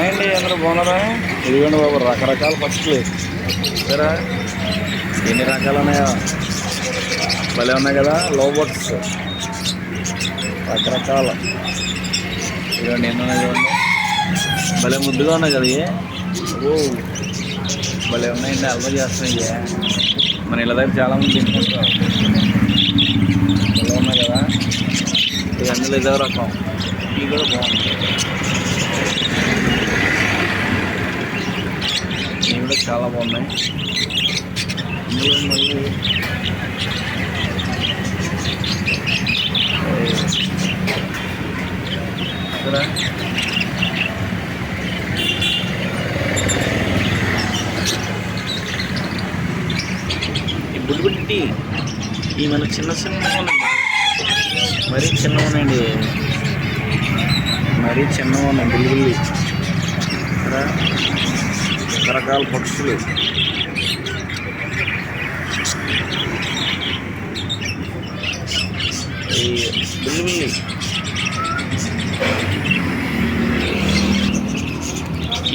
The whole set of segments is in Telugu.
అండి అందరూ బాగున్నారా? ఇదిగోండి బాబు రకరకాల పక్షులు. సరే. ఎన్ని రకాలు ఉన్నాయో భలే ఉన్నాయి కదా లవ్ బర్డ్స్ రకరకాల. ఇదిగోండి ఎన్ని ఉన్నాయి చూడండి. భలే ముద్దుగా ఉన్నాయి కదా ఓ భలే ఉన్నాయండి అల్వ చేస్తున్నాయి. మన ఇళ్ళ దగ్గర చాలా మంది తింటుంటారు భలే ఉన్నాయి కదా. ఇవన్నీ ఇదో రకం. ఇవి కూడా బాగుంటాయి ఇవి కూడా చాలా బాగున్నాయి. ఇందులో మళ్ళీ. ఇక్కడ. ఈ బుడ్డి ఈ మన చిన్న చిన్న మరీ చిన్న ఉన్నాయండి. మరీ చిన్న ఉన్నాయి ఇక్కడ. రకరకాల పక్షులు. ఈ బుల్లి బుల్లి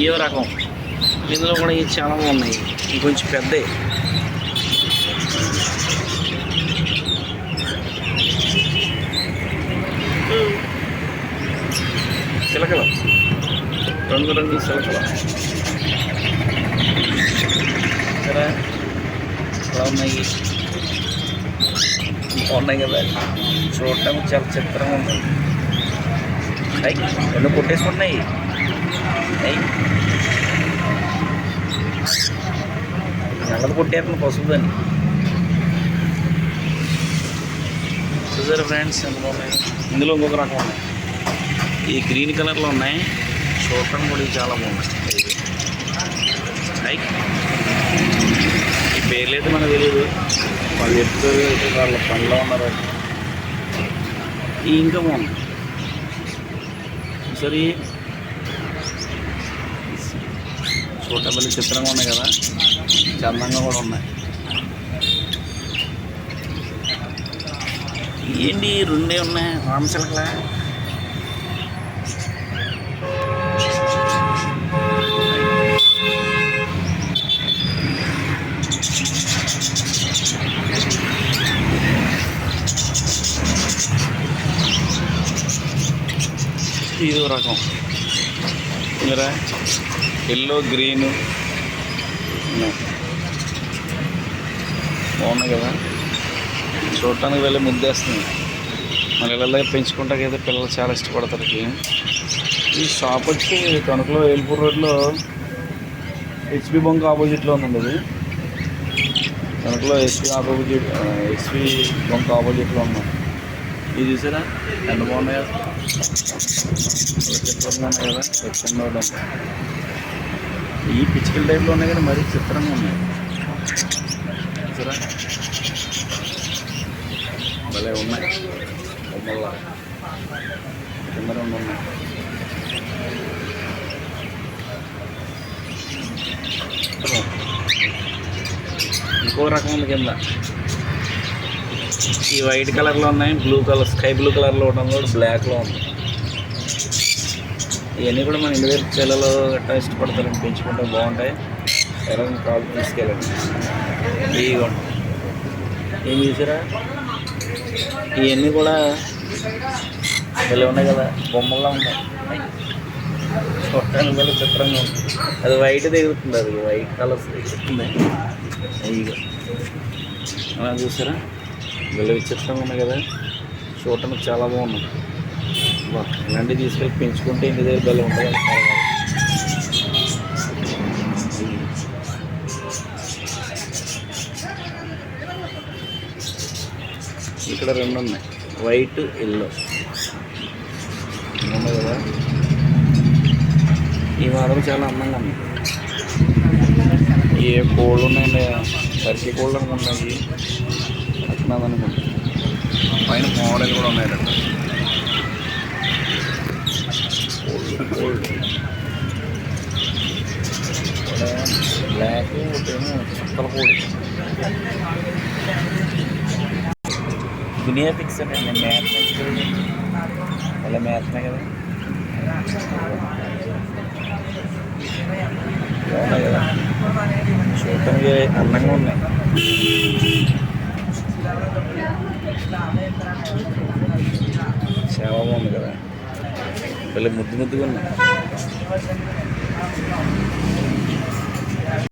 ఏ రకం. ఇందులో కూడా ఇవి చాలా బాగున్నాయి ఇవి కొంచెం పెద్దవి చిలకలు. రంగు రంగు చిలకలు. ఇక్కడ ఎలా ఉన్నాయి బాగున్నాయి కదా చూడటానికి చాలా చిత్రంగా ఉంది అయ్యి రెండు కొట్టేసుకుంటున్నాయి అయ్యి నల్లది కొట్టేస్తుంది పసుపుదని చూసారు ఫ్రెండ్స్ ఎందులో ఉన్నాయి ఇందులో ఇంకొక రకం ఉన్నాయి ఈ గ్రీన్ కలర్లో ఉన్నాయి చూడటానికి కూడా ఇవి చాలా బాగున్నాయి హైక్ ఈ పేర్లు అయితే మనకు తెలియదు వాళ్ళు చెప్తారు వాళ్ళ పనిలో ఉన్నారు. ఈ ఇంకా బాగుంది. సరే చూడటానికి చిత్రంగా ఉన్నాయి కదా. చందంగా కూడా ఉన్నాయి. ఏంటి రెండే ఉన్నాయి? రామచిలకలా ఇదో రకం. మీరా? Yellow green. బాగున్నాయి కదా? చూడటానికి వెళ్ళి ముద్దేస్తుంది. మన ఇళ్ళ పెంచుకుంటా అయితే పిల్లలు చాలా ఇష్టపడతారు ఈ షాప్ వచ్చి కనుకలో ఏల్పూర్ రోడ్లో హెచ్పి బంక్ ఆపోజిట్లో ఉందండి అది. కనుకలో హెచ్పి ఆపోజిట్ హెచ్పి బంక్ ఆపోజిట్లో ఉన్నాం ఇది చూసారా? ఎంత బాగున్నాయో? చిత్రంగా ఉన్నాయి కదా చిత్రంగా ఈ పిచ్చికల టైప్లో ఉన్నాయి కానీ మరీ చిత్రంగా ఉన్నాయి. చూసారా? భలే ఉన్నాయి. బొమ్మల్లా. కింద రెండు ఉన్నాయి. ఇంకో రకం కింద. ఈ వైట్ కలర్లో ఉన్నాయి బ్లూ కలర్ స్కై బ్లూ కలర్లో ఉండడం కూడా బ్లాక్లో ఉంది. ఇవన్నీ కూడా మన ఇంటి దగ్గర పిల్లలు గట్టా ఇష్టపడతారు పెంచుకుంటే బాగుంటాయి. ఎవరైనా కాల్ తీసుకెళ్ళండి. ఇదిగో ఏం చూసారా? ఇవన్నీ కూడా ఇలా ఉన్నాయి కదా బొమ్మల్లో ఉన్నాయి. చూడటానికి కూడా చిత్రంగా ఉంది. అది వైట్ దిగుతుంది అది వైట్ కలర్స్ దిగుతుంది అయ్యో. అలా చూసారా? భలే విచిత్రంగా ఉన్నాయి కదా. చూడటానికి చాలా బాగున్నాయి. బా ఇలాంటివి తీసుకెళ్ళి పెంచుకుంటే ఇంటి దగ్గర భలే ఉంటుంది ఇక్కడ రెండు ఉన్నాయి. వైట్ ఎల్లో ఉన్నాయి కదా. ఈ మాత్రం చాలా అందంగా ఉంది ఏ కోళ్ళు ఉన్నాయండి? టర్కీ కోళ్ళు అనుకుంటున్నాయి ഉണ്ടാകുന്ന കൊണ്ട് അപ്പം അതിന് മോഡൽ കൂടെ വന്നേരുണ്ട് ബ്ലാക്ക് കൂട്ടിയാണ് തന്നെ മാത്മാറ്റിക്കൽ അല്ല മാത്മാറ്റിക്കൽ ഷൂട്ടിന്റെ അണ്ണങ്ങളുണ്ട് భలే ముద్దు ముద్దుగా ఉన్నాయి